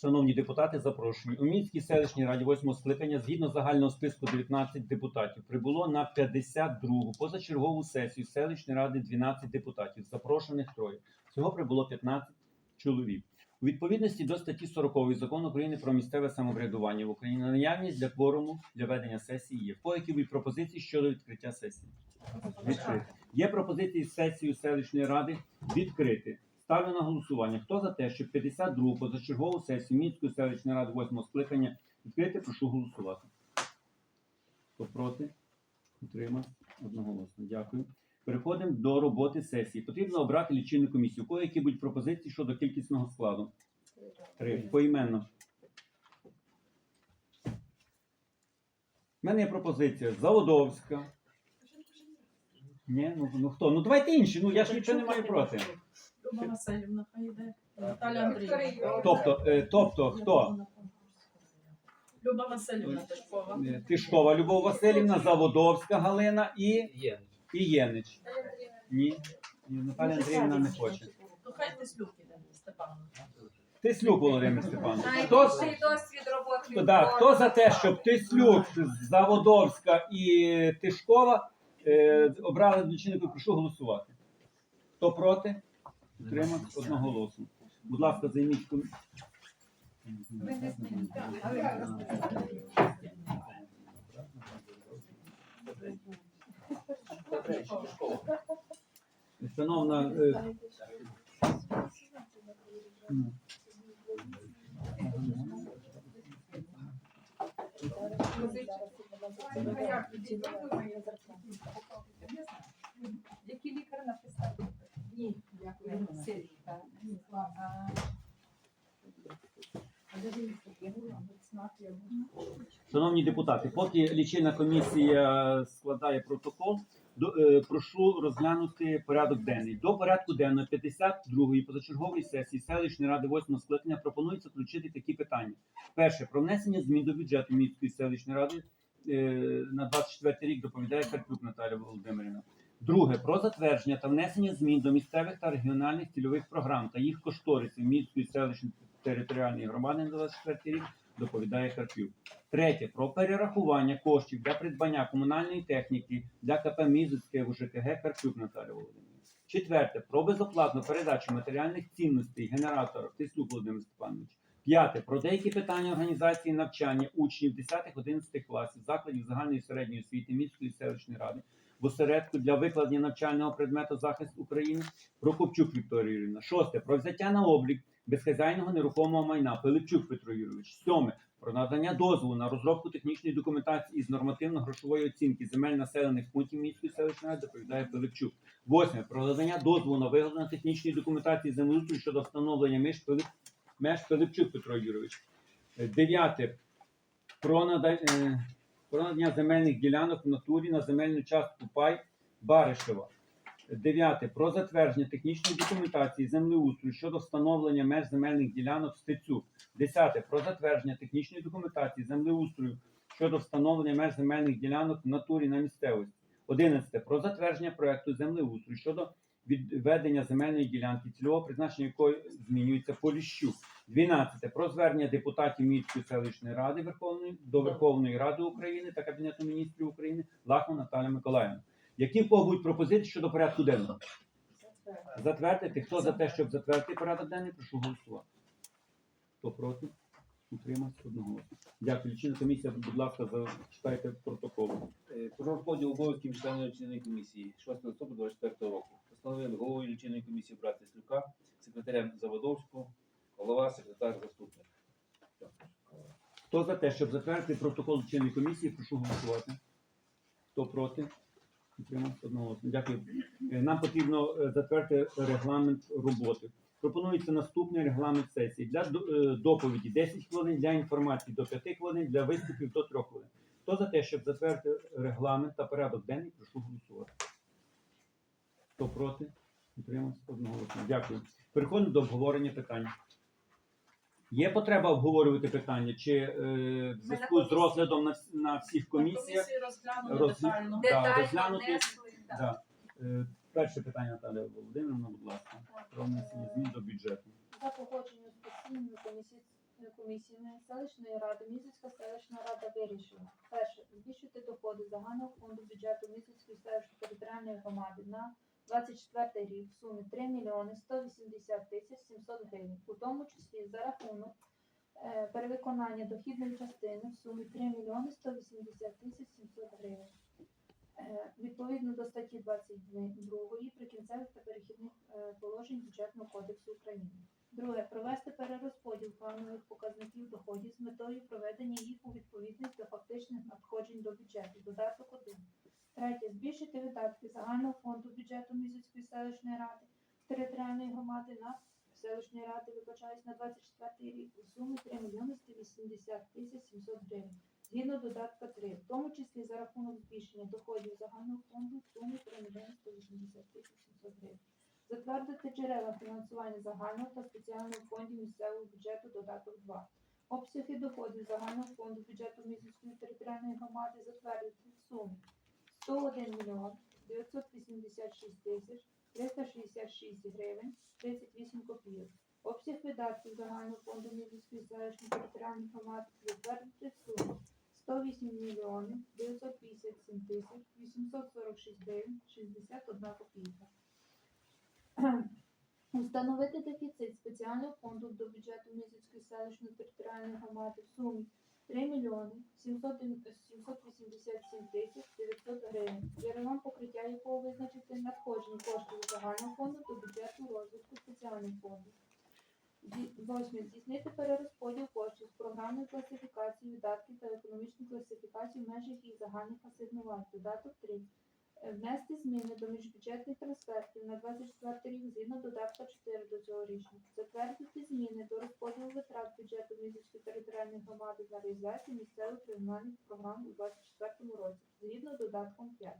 Шановні депутати, запрошую. У Мінській селищній раді 8 скликання згідно загального списку 19 депутатів прибуло на 52-гу позачергову сесію селищної ради 12 депутатів, запрошених троє. Всього прибуло 15 чоловік. У відповідності до статті 40 закону України про місцеве самоврядування в Україні наявність для кворуму для ведення сесії є. По які будуть пропозиції щодо відкриття сесії? Відкрити. Є пропозиції сесію селищної ради відкрити. Ставлю на голосування. Хто за те, щоб 52 позачергову сесію Мінської селищної ради 8 скликання відкрити, прошу голосувати. Хто проти? Утримався? Одноголосно. Дякую. Переходимо до роботи сесії. Потрібно обрати лічильну комісію. У кого які будуть пропозиції щодо кількісного складу? Три. Поіменно. У мене є пропозиція Заводовська. Ні, ну, ну хто? Ну давайте інші. Ну я ж нічого не маю проти. Люба Васильівна, хай йде. Наталя Андріївна. Тобто, е, тобто хто? Люба Васильівна Тишкова. Е, Тишкова Любов Васильівна, Заводовська Галина і, Є. і Єнич. Ні. Ні, Наталя Андріївна не хоче. То хай Тислюк іде, Степан. Тислюк Володимир Степанович. Хто, Найбільший досвід роботи. хто, да, хто за те, щоб Тислюк, Заводовська і Тишкова е, обрали лічильників, прошу голосувати. Хто проти? Утримав одноголосно. Будь ласка, займіть ком- Шановна, е, лікар написав? Шановні депутати, поки лічильна комісія складає протокол, до- е, прошу розглянути порядок денний. До порядку денного 52-ї позачергової сесії селищної ради 8 скликання пропонується включити такі питання. Перше про внесення змін до бюджету міської селищної ради е, на 24 рік доповідає Карпюк Наталя Володимирівна. Друге про затвердження та внесення змін до місцевих та регіональних цільових програм та їх кошторисів міської селищної територіальної громади на 24 рік доповідає Карпюк. Третє про перерахування коштів для придбання комунальної техніки для КП Мізицьке УЖКГ Карпюк Наталія Володимирівна. Четверте про безоплатну передачу матеріальних цінностей генератора Тислюк Володимир Степанович. П'яте про деякі питання організації навчання учнів 10-11 класів закладів загальної середньої освіти міської селищної ради в осередку для викладення навчального предмету захист України Прокопчук Вікторія Юрівна. Шосте про взяття на облік безхазяйного нерухомого майна Пилипчук Петро Юрійович. Сьоме про надання дозволу на розробку технічної документації із нормативно-грошової оцінки земель населених пунктів міської селищної доповідає Пилипчук. Восьме про надання дозволу на виготовлення технічної документації землеустрою щодо встановлення меж Пилип меж Пилипчук Петро Юрійович. Дев'яте про нада- е, про надання земельних ділянок в натурі на земельну частку пай Баришева. Дев'яте про затвердження технічної документації землеустрою щодо встановлення меж земельних ділянок Стецюк. Десяте про затвердження технічної документації землеустрою щодо встановлення меж земельних ділянок в натурі на місцевості. Одинадцяте про затвердження проекту землеустрою щодо відведення земельної ділянки, цільового призначення якої змінюється Поліщук. 12. Про звернення депутатів Міської селищної ради Верховної до Верховної Ради України та Кабінету міністрів України Лахман Наталя Миколаївна. Які в кого будуть пропозиції щодо порядку денного? Затвердити. Хто за те, щоб затвердити порядок денний, прошу голосувати. Хто проти? Утримався одноголосно. Дякую. Лічильна комісія, будь ласка, зачитайте протокол. Е, Про розподіл обов'язків членів лічильної комісії 6 листопада 24 року. Постановили головою лічильної комісії брати Слюка, секретаря Заводовського, голова, секретар, заступник. Хто за те, щоб затвердити протокол лічильної комісії, прошу голосувати. Хто проти? Дякую. Е, Нам потрібно е, затвердити регламент роботи. Пропонується наступний регламент сесії. Для е, доповіді 10 хвилин, для інформації до 5 хвилин, для виступів до 3 хвилин. Хто за те, щоб затвердити регламент та порядок денний, прошу голосувати. Хто проти? Утримався одноголосно. Дякую. Переходимо до обговорення питань. Є потреба обговорювати питання, чи е, в зв'язку з розглядом на, вс- на всіх комісіях? Комісії розглянули Роз- детально. Да, Детально розглянути. внесли. так. Да. Е, перше питання Наталія Володимировна, будь ласка, про внесення змін до бюджету. За погодженням з постійною комісією комісіями селищної ради Мізівська селищна рада вирішила перше збільшити доходи загального фонду бюджету Мізівської селищної територіальної громади на 24 рік в сумі 3 мільйони 180 тисяч 700 гривень, у тому числі за рахунок е, перевиконання дохідної частини в сумі 3 мільйони 180 тисяч 700 гривень. Е, Відповідно до статті 22 прикінцевих та перехідних е, положень бюджетного кодексу України. Друге, провести перерозподіл планових показників доходів з метою проведення їх у відповідність до фактичних надходжень до бюджету. Додаток 1. Третє, збільшити видатки загального фонду бюджету Мізівської селищної ради територіальної громади на селищної ради вибачаюсь на 24 рік у сумі 3 мільйони 180 тисяч 700 гривень. Згідно додатка 3, в тому числі за рахунок збільшення доходів загального фонду в сумі 3 мільйони 180 тисяч 700 гривень. Затвердити джерела фінансування загального та спеціального фондів місцевого бюджету додаток 2. Обсяги доходів загального фонду бюджету Мізівської територіальної громади затвердити в сумі 101 мільйон 986 тисяч 366 гривень 38 копійок. Обсяг видатків загального фонду Мізівської селищної територіальної громади затвердити в сумі 108 мільйонів 957 тисяч 846 гривень 61 копійка. Установити дефіцит спеціального фонду до бюджету Мізівської селищної територіальної громади в сумі 3 мільйони 787 тисяч 900 гривень, джерелом покриття якого визначити надходження коштів загального фонду до бюджету розвитку спеціальних фондів. Зі- Восьме. Здійснити перерозподіл коштів з програмної класифікації видатків та економічної класифікації в межах їх загальних асигнувань. Додаток 3. Е, Внести зміни до міжбюджетних трансфертів на 24 рік згідно додатка 4 до цього рішення. Затвердити зміни до розподілу витрат бюджету Мізівської територіальної громади на реалізацію місцевих регіональних програм у 2024 році згідно додатком 5.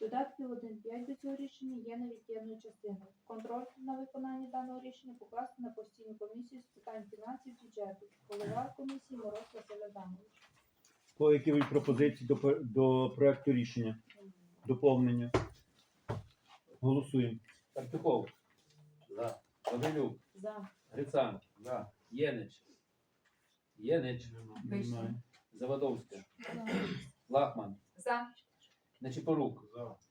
Додатки 1.5 до цього рішення є невід'ємною частиною. Контроль на виконання даного рішення покласти на постійну комісію з питань фінансів бюджету. Голова комісії Мороз Василь Адамович. По які будуть пропозиції до, до проекту рішення? Доповнення. Голосуємо. Артюхов. За. Гаврилюк. За. Грицан. За. Єнич. Єнич. Немає. Заводовська. Лахман. За. Нечипорук.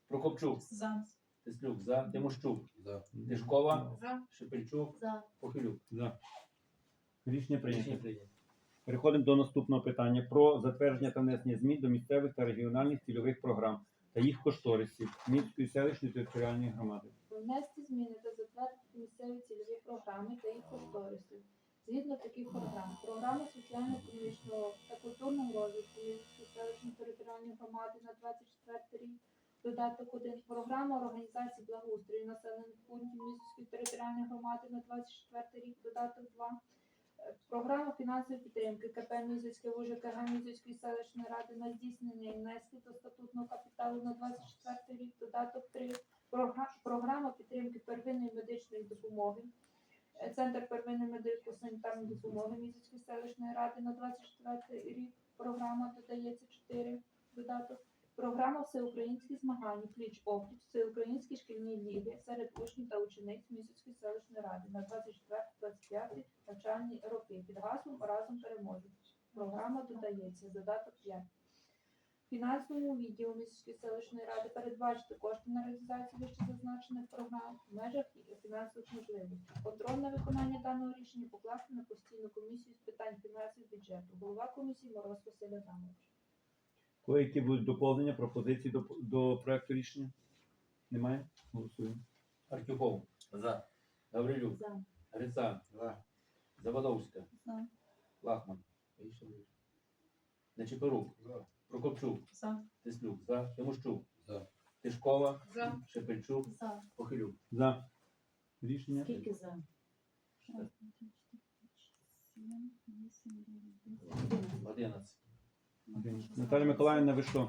Прокопчук. За. Теслюк. За. Тимощук. Тишкова. За. Шепельчук. За. Похилюк. За. Рішення прийнято. Рішення прийнято. Переходимо до наступного питання про затвердження та внесення змін до місцевих та регіональних цільових програм та їх кошторисів Мінської селищної територіальної громади. Внести зміни та затвердити місцеві цільові програми та їх кошториси. Згідно таких програм, програма соціально-економічного та культурного розвитку Мінської селищної територіальної громади на 24 рік. Додаток 1. Програма організації благоустрою населених пунктів Місської територіальної громади на 24 рік. Додаток 2. Програма фінансової підтримки КП Мізівське ВЖКГ Мізівської селищної ради на здійснення внесків до статутного капіталу на 24 рік. Додаток 3. Програма підтримки первинної медичної допомоги. Е, Центр первинної медико-санітарної допомоги Мізівської селищної ради на 24 рік. Програма додається 4 додаток. Програма всеукраїнські змагання пліч опліч всеукраїнські шкільні ліги серед учнів та учениць Місяцької селищної ради на 24-25 навчальні роки під гаслом разом переможемо. Програма додається додаток 5. Фінансовому відділу Місяцької селищної ради передбачити кошти на реалізацію вище зазначених програм в межах фінансових можливостей. Контроль на виконання даного рішення покласти на постійну комісію з питань фінансів бюджету. Голова комісії Мороз Василь Адамович. Кого які будуть доповнення, пропозиції до, до проекту рішення? Немає? Голосуємо. Артюхов. За. Гаврилюк. За. Грицан. За. Заводовська. За. Лахман. Нечипорук. За. Прокопчук. За. Теслюк. За. Тимощук. За. Тишкова. За. Шепельчук. За. Похилюк. За. Рішення. Скільки за? Одинадцять. Один. Наталя Миколаївна, ви що?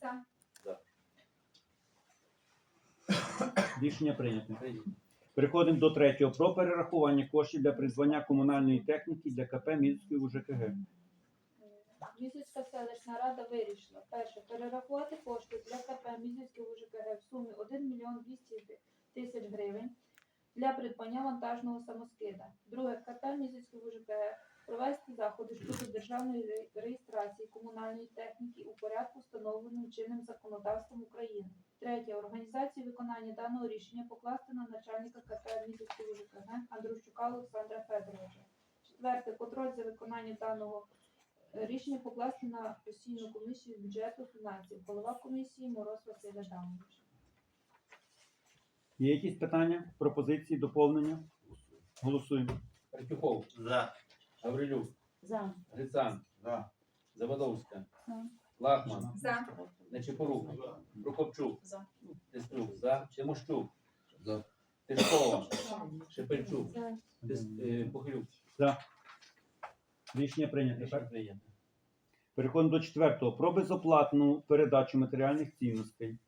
За. Рішення прийнято. Переходимо до третього. Про перерахування коштів для призвання комунальної техніки для КП Міської УЖКГ. Місяцька селищна рада вирішила перше перерахувати кошти для КП Мізівського УЖКГ в сумі 1 мільйон 200 тисяч гривень для придбання вантажного самоскида. Друге, КП Мізівського УЖКГ провести заходи щодо державної реєстрації комунальної техніки у порядку, встановленому чинним законодавством України. Третє. Організацію виконання даного рішення покласти на начальника КП Мізівського ЖКГ Андрущука Олександра Федоровича. Четверте. Контроль за виконанням даного е, рішення покласти на постійну комісію з бюджету фінансів. Голова комісії Мороз Василь Адамович. Є якісь питання, пропозиції, доповнення? Голосуємо. Артюхов, За. Гаврилюк, За. Грицан, За. Заводовська, За. Лахман, За. Нечипорук, Прокопчук, За. Теслюк, за, Тимощук, За. Тишкова, Шепельчук, За. Тис- е, Похилюк. За. Рішення прийнято. Рішення Так? прийнято. Переходимо до четвертого. Про безоплатну передачу матеріальних цінностей.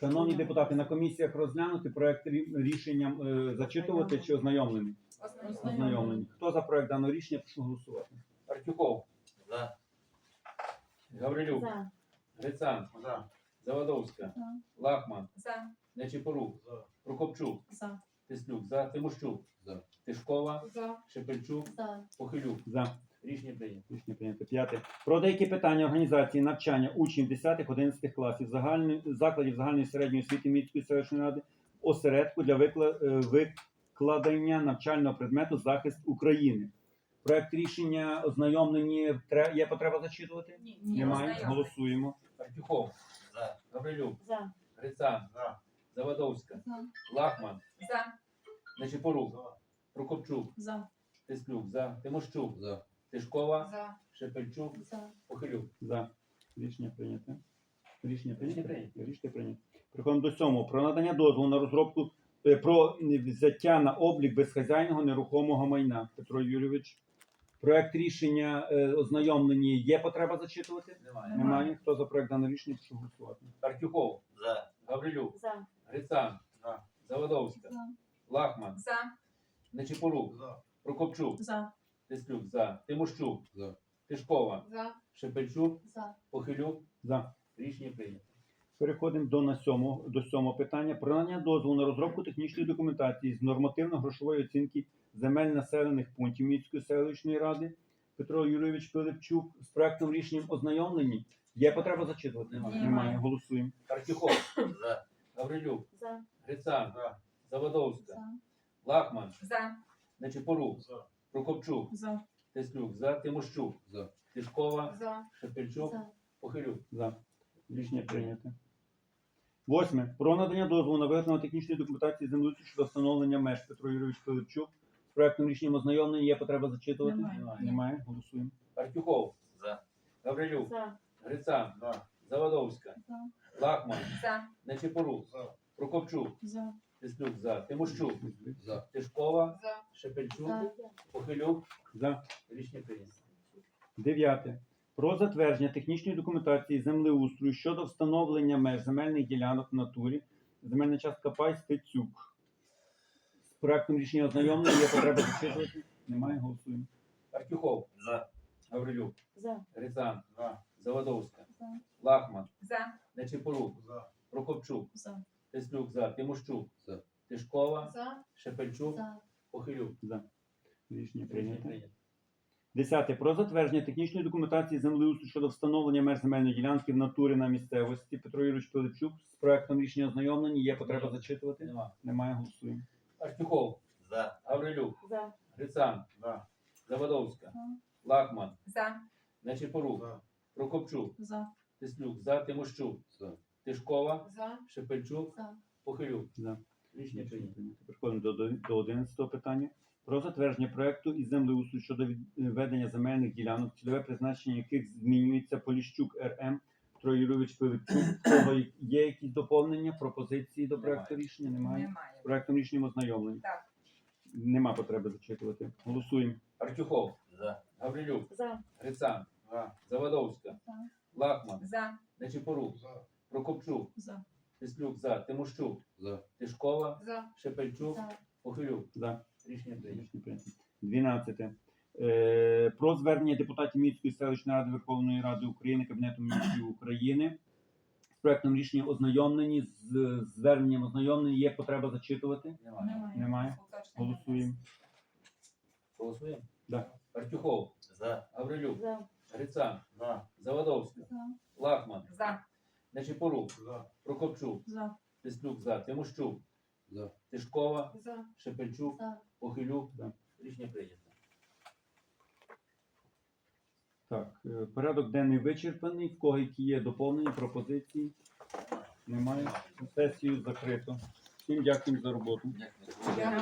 Шановні депутати, на комісіях розглянути проект рі- рішенням е, зачитувати чи ознайомлені? Ознайомлені. Хто за проект даного рішення, прошу голосувати. Артюхов, За. Гаврилюк, За. Грицан, За. Заводовська, За. Лахман, За. Нечипорук, За. Прокопчук, За. Теслюк, за, Тимощук, За. Тишкова, За. Шепельчук, За. Похилюк. За. Рішення прийнято. Рішення прийнято. П'яте. Про деякі питання організації навчання учнів 10-11 класів загальної, закладів загальної середньої освіти Міцької селищної ради осередку для викла, е, викладення навчального предмету захист України. Проект рішення ознайомлені. Є потреба зачитувати? Ні. Немає. Ознайомлені. Голосуємо. Артюхов, За. Гаврилюк, За. Грицан, За. Заводовська, За. Лахман, За. Нечипорук, Прокопчук, За. Теслюк, за, Тимощук, За. Тишкова, За. Шепельчук, За. Похилюк. За. Рішення прийнято. Рішення прийнято. Рішення прийнято. Рішення прийнято. Переходимо до сьомого. Про надання дозволу на розробку про взяття на облік безхазяйного нерухомого майна. Петро Юрійович. Проект рішення е, ознайомлені. Є потреба зачитувати? Немає. Немає. Хто за проект даного рішення, прошу голосувати. Артюхов, За. Гаврилюк, За. Грицан, За. Заводовська, За. Лахман, За. Нечипорук, За. Прокопчук, За. Теслюк, за, Тимощук, За. Тишкова, За. Шепельчук, За. Похилюк. За. Рішення прийнято. Переходимо до на сьомого, до сьомого питання. Про надання дозволу на розробку технічної документації з нормативно-грошової оцінки земель населених пунктів Міцької селищної ради. Петро Юрійович Пилипчук з проектом рішенням ознайомлені. Є потреба зачитувати? Немає. Немає. Голосуємо. Артюхов, За. Гаврилюк, За. Грицан, За. Заводовська, За. Лахман, За. Нечипорук, За. Прокопчук, За. Теслюк, за, Тимощук, За. Тишкова, За. Шепельчук, За. Похилюк. За. Рішення прийнято. Восьме. Про надання дозволу на виготовлення технічної документації землеустрою щодо встановлення меж Петро Юрійович Пилипчук. З проектом рішенням ознайомлені. Є потреба зачитувати? Немає. Немає. Голосуємо. Артюхов, За. Гаврилюк, За. Грицан, За. Заводовська, За. Лахман, За. Нечипорук, За. Прокопчук, За. Теслюк, за, Тимощук, За. Тишкова, За. Шепельчук, За. Похилюк. За. Рішення прийнято. Дев'яте. Про затвердження технічної документації землеустрою щодо встановлення меж земельних ділянок в натурі. Земельна частка Пай Стецюк. З проектом рішення ознайомлення. Є потреба зачитувати? Немає. Голосуємо. Артюхов, За. Гаврилюк, За. Грицан, За. Заводовська, За. Лахман, За. Нечипорук, За. Прокопчук, За. Теслюк, за, Тимощук, За. Тишкова, За. Шепельчук, За. Похилюк. За. Рішення Рішення прийнято. Десяте. Про затвердження технічної документації землеустрою щодо встановлення меж земельної ділянки в натурі на місцевості. Петро Юрійович Пилипчук. З проектом рішення ознайомлені. Є потреба зачитувати? Нема. Немає. Голосуємо. Артюхов, За. Гаврилюк, За. Грицан, За. Заводовська, За. Лахман, За. Нечипорук, За. Прокопчук, За. Теслюк, за, Тимощук, За. Тишкова, За. Шепельчук, За. Похилюк. За. Рішення прийнято. Переходимо до, до, до 11 питання. Про затвердження проекту із землеустрою щодо відведення земельних ділянок, цільове призначення яких змінюється Поліщук РМ Петро Юрійович Пилипчук. Є якісь доповнення, пропозиції до проекту Немає. рішення? Немає. Немає. З проектом рішенням ознайомлені. Так. Нема потреби зачитувати. Голосуємо. Артюхов, За. Гаврилюк, За. Грицан, За. Заводовська, За. Лахман, За. Нечипорук, За. Прокопчук, За. Теслюк, за, Тимощук, За. Тишкова, За. Шепельчук, За. Похилюк. За. Рішення прийнято. Рішення прийнято. 12. Е, про звернення депутатів Міцької селищної ради Верховної Ради України Кабінету міністрів України. З проектом рішення ознайомлені, з зверненням ознайомлені. Є потреба зачитувати? Немає. Немає. Голосуємо. Голосуємо? Да. Артюхов, За. Гаврилюк, За. Грицан, За. Заводовська, За. Лахман, За. Нечипорук, Прокопчук, За. Теслюк за, Тимощук, За. Тишкова, За. Шепельчук, За. Похилюк. За. Рішення прийнято. Так, е, порядок денний вичерпаний. В кого які є доповнені пропозиції? Немає. Сесію закрито. Всім дякую за роботу. Дякую.